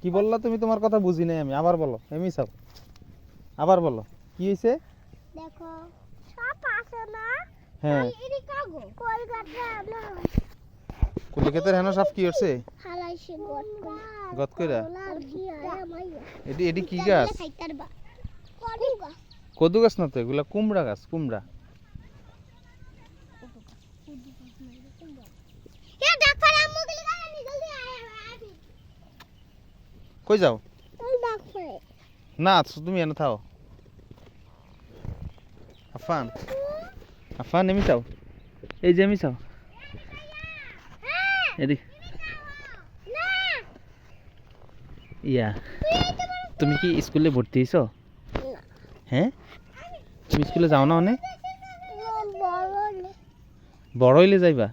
কি বললা তুমি? তোমার কথা বুঝি নাই আমি। আবার বলো। এমনি সব। আবার বলো। কি হয়েছে দেখো সাপ আছে না? হ্যাঁ। কলিকাতার হেন সাপ কি হচ্ছে গত কইরা। এটি এটি কি গাছ? কদু গাছ না তো? এগুলা কুমড়া গাছ কুমড়া। কই যাও? না তুমি এনে থাও। আফান। আফান এমি চাও এই যে এমি চাও এদিক। ইয়া তুমি কি স্কুলে ভর্তি হয়েছ? হ্যাঁ? তুমি স্কুলে যাও না অনেক? বড় হইলে যাইবা।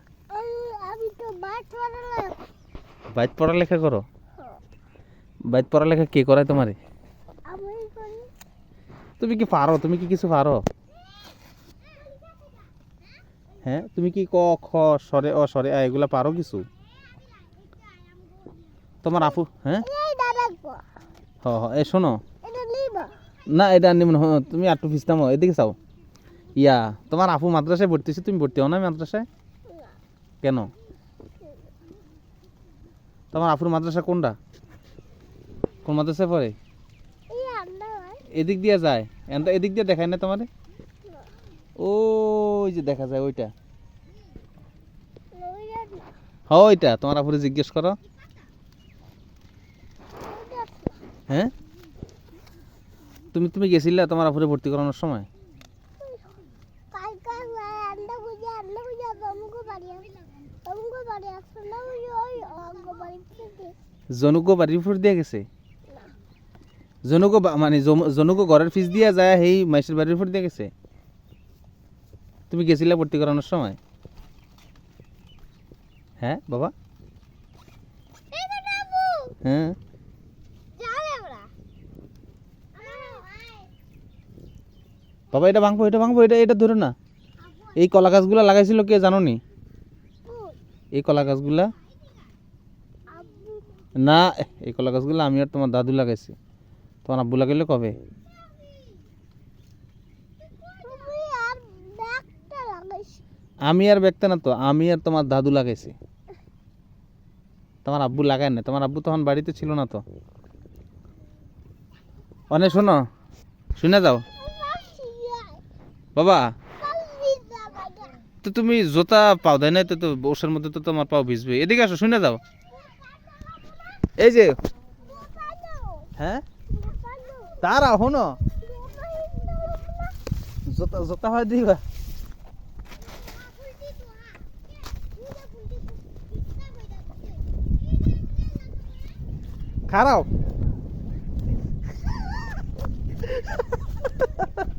বাইত পড়ালেখা করো? বাইত পড়ালেখা কে করায় তোমারে? তুমি কি পারো? তুমি কি কিছু পারো? হ্যাঁ তুমি কি ক খ সরে অ সরে আ এগুলা পারো কিছু? তোমার আপু হ্যাঁ? হ হ এ শোনো। এটা নিবা। না এটা মনে হয় তুমি আটটু ফিসতাম এদিকে চাও। ইয়া তোমার আপু মাদ্রাসায় ভর্তি হয়েছে তুমি ভর্তি হও না মাদ্রাসায়? কেন? তোমার আপুর মাদ্রাসা কোনটা? কোন মাদ্রাসায় পড়ে? এদিক দিয়ে যায়? এনটা এদিক দিয়ে দেখায় না তোমারে? ওই যে দেখা যায় ওইটা। হ ওইটা। তোমার আপুরে জিজ্ঞেস করো। হ্যাঁ? তুমি তুমি গেছিলে তোমার আপুরে ভর্তি করানোর সময়? জনুকো বাড়ির উপর দিয়ে গেছে? জনুকো মানে জনুকো ঘরের ফিস দিয়ে যায়, সেই মাইসের বাড়ির উপর দিয়ে গেছে। তুমি গেছিলে ভর্তি করানোর সময়? হ্যাঁ বাবু? হ্যাঁ? বাবা, এটা ভাঙবো এটা ভাঙবো, এটা এটা ধরো না। এই কলা গাছগুলো লাগাইছিল কে জানো নি এই কলা গাছগুলা? না, এই কলা গাছগুলো আমি আর তোমার দাদু লাগাইছি। তোমার আব্বু লাগাইলে কবে? তুমি আর ব্যাগটা আমি আর ব্যক্তি না তো আমি আর তোমার দাদু লাগাইছি। তোমার আব্বু লাগায় না তোমার আব্বু তখন বাড়িতে ছিল না তো। অনেক শোনো শুনে যাও। বাবা তো তুমি জোতা পাও দেয় না? তো তো বর্ষার মধ্যে তো তোমার পাও ভিজবে। এদিকে আসো শুনে যাও। এই যে হ্যাঁ? তারা শোনো। জোতা জোতা হয় দিবা খারাপ।